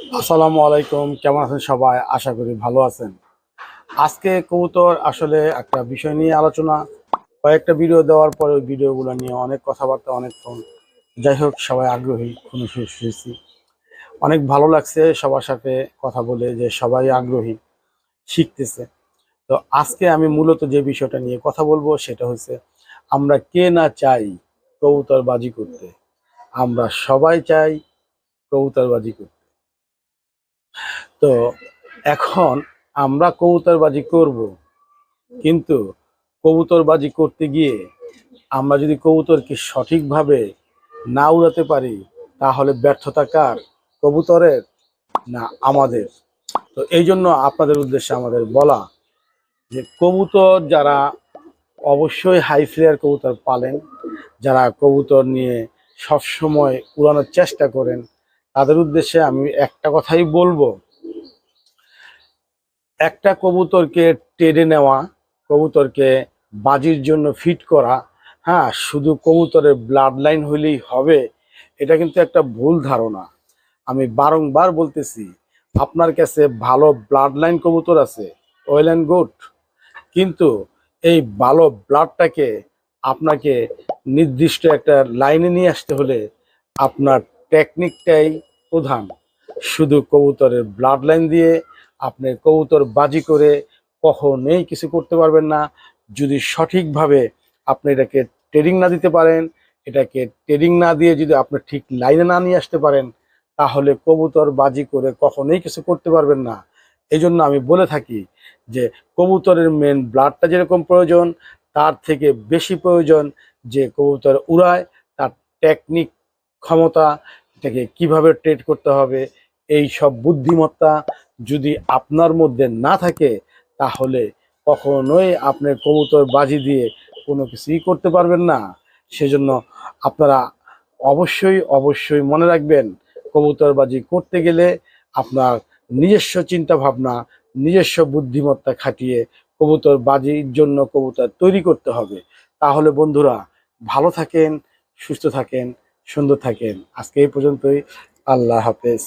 আসসালামু আলাইকুম, কেমন আছেন সবাই? আশা করি ভালো আছেন। আজকে কবুতর আসলে একটা বিষয় নিয়ে আলোচনা। কয়েকটা ভিডিও দেওয়ার পরে ওই ভিডিওগুলো নিয়ে অনেক কথাবার্তা, অনেক ফোন। যাই হোক, সবাই আগ্রহী কোনো শুনেছি অনেক ভালো লাগছে সবার সাথে কথা বলে যে সবাই আগ্রহী, শিখতেছে। তো আজকে আমি মূলত যে বিষয়টা নিয়ে কথা বলব সেটা হচ্ছে, আমরা কে না চাই কবুতর বাজি করতে? আমরা সবাই চাই কবুতরবাজি করতে। তো এখন আমরা কবুতরবাজি করব। কিন্তু কবুতরবাজি করতে গিয়ে আমরা যদি কবুতরকে সঠিকভাবে না উড়াতে পারি, তাহলে ব্যর্থতা কার? কবুতরের না আমাদের? তো এই জন্য আপনাদের উদ্দেশ্যে আমাদের বলা যে কবুতর যারা অবশ্যই হাই ফ্লেয়ার কবুতর পালেন, যারা কবুতর নিয়ে সবসময় উড়ানোর চেষ্টা করেন তাদের উদ্দেশ্যে আমি একটা কথাই বলব। একটা কবুতরকে টেনে নেওয়া, কবুতরকে বাজির জন্য ফিট করা হ্যাঁ শুধু কবুতরের ব্লাড লাইন হইলেই হবে, এটা কিন্তু একটা ভুল ধারণা। আমি বারংবার বলতেছি, আপনার কাছে ভালো ব্লাড লাইন কবুতর আছে ওয়েল অ্যান্ড গুড কিন্তু এই ভালো ব্লাডটাকে আপনাকে নির্দিষ্ট একটা লাইনে নিয়ে আসতে হলে আপনার টেকনিকটাই প্রধান। শুধু কবুতরের ব্লাড লাইন দিয়ে আপনি কবুতর বাজি করে কখনোই কিছু করতে পারবেন না। যদি সঠিকভাবে আপনি এটাকে ট্রেডিং না দিতে পারেন, এটাকে ট্রেডিং না দিয়ে যদি আপনি ঠিক লাইনে না নিয়ে আসতে পারেন, তাহলে কবুতর বাজি করে কখনোই কিছু করতে পারবেন না। এই জন্য আমি বলে থাকি যে, কবুতরের মেন ব্লাডটা যেরকম প্রয়োজন, তার থেকে বেশি প্রয়োজন যে কবুতর উড়ায়, তার টেকনিক ক্ষমতা, এটাকে কীভাবে ট্রেড করতে হবে, এই সব বুদ্ধিমত্তা যদি আপনার মধ্যে না থাকে, তাহলে কখনোই আপনি কবুতর বাজি দিয়ে কোনো কিছুই করতে পারবেন না। সেজন্য আপনারা অবশ্যই অবশ্যই মনে রাখবেন, কবুতর বাজি করতে গেলে আপনার নিজস্ব চিন্তা ভাবনা নিজস্ব বুদ্ধিমত্তা খাটিয়ে কবুতর বাজির জন্য কবুতর তৈরি করতে হবে। তাহলে বন্ধুরা, ভালো থাকেন, সুস্থ থাকেন সুন্দর থাকেন। আজকে এই পর্যন্তই। আল্লাহ হাফেজ।